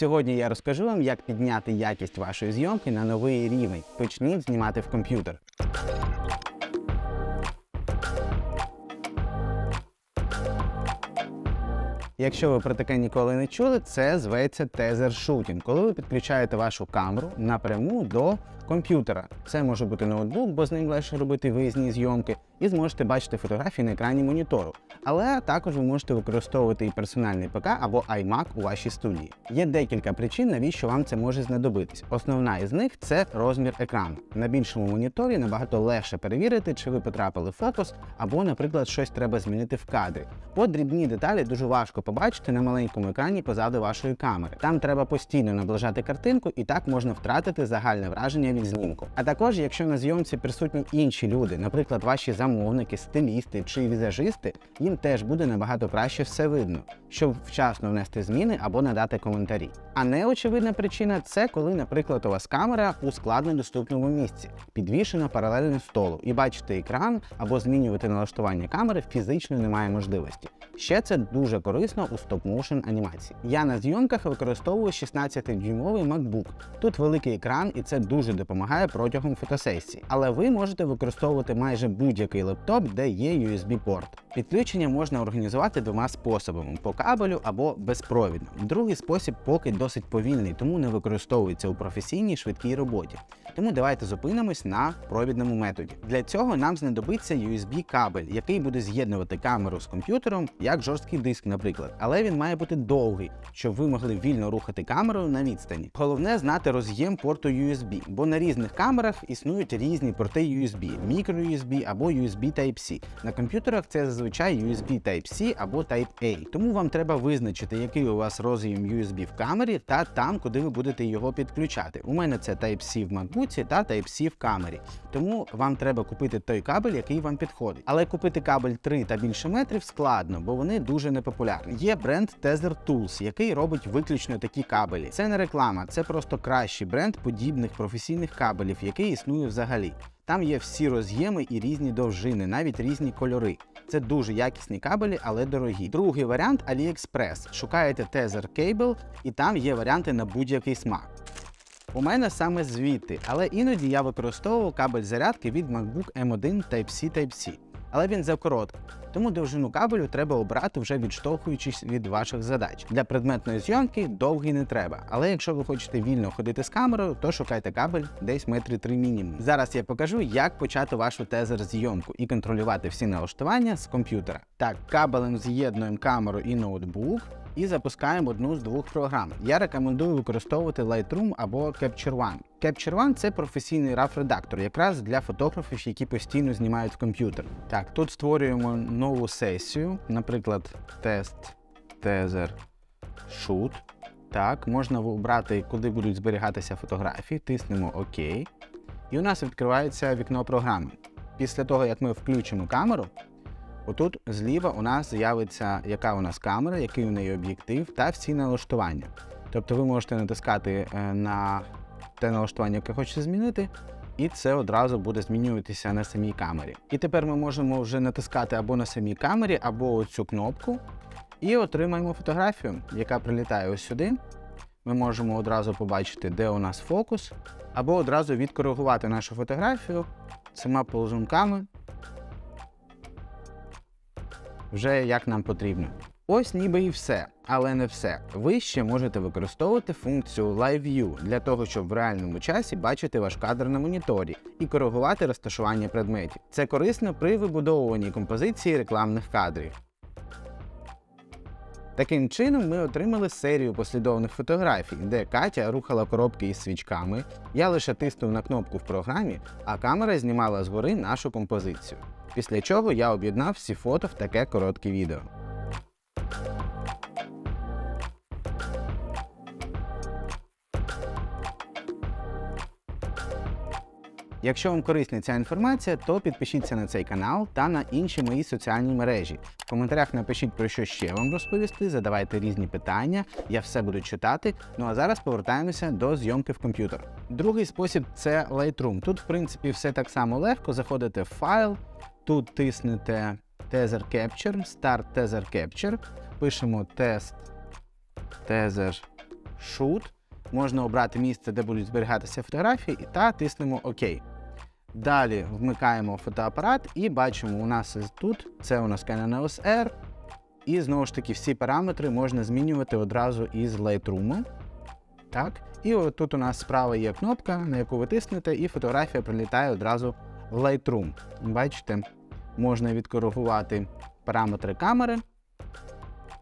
Сьогодні я розкажу вам, як підняти якість вашої зйомки на новий рівень. Почніть знімати в комп'ютер. Якщо ви про таке ніколи не чули, це зветься тезер шутінг, коли ви підключаєте вашу камеру напряму до комп'ютера. Це може бути ноутбук, бо з ним легше робити виїзні зйомки, і зможете бачити фотографії на екрані монітору. Але також ви можете використовувати і персональний ПК або iMac у вашій студії. Є декілька причин, навіщо вам це може знадобитись. Основна із них це розмір екрану. На більшому моніторі набагато легше перевірити, чи ви потрапили в фокус, або, наприклад, щось треба змінити в кадрі. Бо дрібні деталі дуже важко побачити на маленькому екрані позаду вашої камери. Там треба постійно наближати картинку, і так можна втратити загальне враження від знімку. А також, якщо на зйомці присутні інші люди, наприклад, ваші замовники, стилісти чи візажисти, їм теж буде набагато краще все видно, щоб вчасно внести зміни або надати коментарі. А неочевидна причина це коли, наприклад, у вас камера у складнодоступному місці, підвішена паралельно столу, і бачити екран або змінювати налаштування камери фізично немає можливості. Ще це дуже корисно у стоп-моушен анімації. Я на зйомках використовую 16-дюймовий MacBook. Тут великий екран, і це дуже допомагає протягом фотосесії. Але ви можете використовувати майже будь-який лептоп, де є USB-порт. Підключення можна організувати двома способами: по кабелю або безпровідно. Другий спосіб поки досить повільний, тому не використовується у професійній швидкій роботі. Тому давайте зупинимось на провідному методі. Для цього нам знадобиться USB-кабель, який буде з'єднувати камеру з комп'ютером, як жорсткий диск, наприклад. Але він має бути довгий, щоб ви могли вільно рухати камерою на відстані. Головне знати роз'єм порту USB, бо на різних камерах існують різні порти USB, microUSB або USB Type-C. На комп'ютерах це зазвичай USB Type-C або Type-A. Тому вам треба визначити, який у вас роз'єм USB в камері та там, куди ви будете його підключати. У мене це Type-C в MacBook та Type-C в камері. Тому вам треба купити той кабель, який вам підходить. Але купити кабель 3 та більше метрів складно, бо вони дуже непопулярні. Є бренд Tether Tools, який робить виключно такі кабелі. Це не реклама, це просто кращий бренд подібних професійних кабелів, який існує взагалі. Там є всі роз'єми і різні довжини, навіть різні кольори. Це дуже якісні кабелі, але дорогі. Другий варіант AliExpress. Шукаєте Tether Cable, і там є варіанти на будь-який смак. У мене саме звідти, але іноді я використовував кабель зарядки від MacBook M1 Type-C Type-C. Але він закороткий, тому довжину кабелю треба обрати вже відштовхуючись від ваших задач. Для предметної зйомки довгий не треба. Але якщо ви хочете вільно ходити з камерою, то шукайте кабель десь метри три мінімум. Зараз я покажу, як почати вашу тезер зйомку і контролювати всі налаштування з комп'ютера. Так, кабелем з'єднуємо камеру і ноутбук і запускаємо одну з двох програм. Я рекомендую використовувати Lightroom або Capture One. Capture One – це професійний RAW-редактор, якраз для фотографів, які постійно знімають в комп'ютер. Так, тут створюємо нову сесію, наприклад, тест тезер shoot. Так, можна обрати, куди будуть зберігатися фотографії, тиснемо ОК. І у нас відкривається вікно програми. Після того, як ми включимо камеру, Отут зліва у нас з'явиться, яка у нас камера, який у неї об'єктив та всі налаштування. Тобто ви можете натискати е, на те налаштування, яке хочете змінити, і це одразу буде змінюватися на самій камері. І тепер ми можемо вже натискати або на самій камері, або оцю кнопку, і отримаємо фотографію, яка прилітає ось сюди. Ми можемо одразу побачити, де у нас фокус, або одразу відкоригувати нашу фотографію цими ползунками вже як нам потрібно. Ось ніби і все, але не все. Ви ще можете використовувати функцію Live View для того, щоб в реальному часі бачити ваш кадр на моніторі і коригувати розташування предметів. Це корисно при вибудовуванні композиції рекламних кадрів. Таким чином, ми отримали серію послідовних фотографій, де Катя рухала коробки із свічками, я лише тиснув на кнопку в програмі, а камера знімала згори нашу композицію. Після чого я об'єднав всі фото в таке коротке відео. Якщо вам корисна ця інформація, то підпишіться на цей канал та на інші мої соціальні мережі. В коментарях напишіть про що ще вам розповісти, задавайте різні питання, я все буду читати. Ну а зараз повертаємося до зйомки в комп'ютер. Другий спосіб це Lightroom. Тут, в принципі, все так само легко. Заходите в файл, тут тиснете Tether Capture, Start Tether Capture, пишемо тест Tether Shoot. Можна обрати місце, де будуть зберігатися фотографії, та тиснемо ОК. Далі вмикаємо фотоапарат і бачимо, у нас тут це у нас Canon EOS R. І знову ж таки всі параметри можна змінювати одразу із Lightroom. Так. І тут у нас справа є кнопка, на яку ви тиснете, і фотографія прилітає одразу в Lightroom. Бачите, можна відкоригувати параметри камери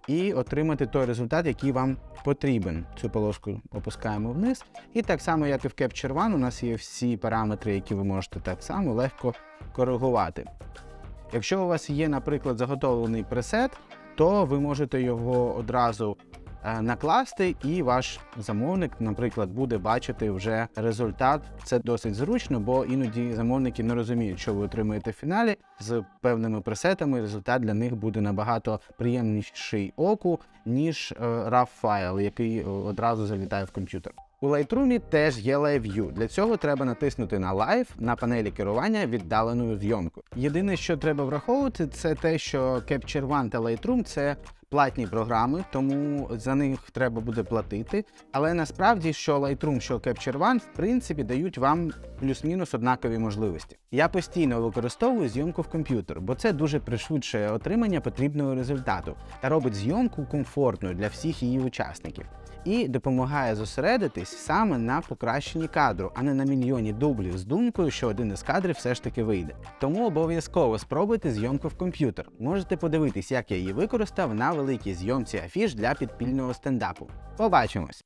і отримати той результат, який вам потрібен. Цю полоску опускаємо вниз. І так само, як і в Capture One, у нас є всі параметри, які ви можете так само легко коригувати. Якщо у вас є, наприклад, заготовлений пресет, то ви можете його одразу накласти, і ваш замовник, наприклад, буде бачити вже результат. Це досить зручно, бо іноді замовники не розуміють, що ви отримуєте в фіналі з певними пресетами. Результат для них буде набагато приємніший оку, ніж е, RAW файл, який е, одразу залітає в комп'ютер. У Lightroom теж є Live View. Для цього треба натиснути на Live на панелі керування віддаленою зйомкою. Єдине, що треба враховувати, це те, що Capture One та Lightroom це платні програми, тому за них треба буде платити. Але насправді, що Lightroom, що Capture One, в принципі, дають вам плюс-мінус однакові можливості. Я постійно використовую зйомку в комп'ютер, бо це дуже пришвидшує отримання потрібного результату та робить зйомку комфортною для всіх її учасників. І допомагає зосередитись саме на покращенні кадру, а не на мільйоні дублів з думкою, що один із кадрів все ж таки вийде. Тому обов'язково спробуйте зйомку в комп'ютер. Можете подивитись, як я її використав на великій зйомці афіш для підпільного стендапу. Побачимось!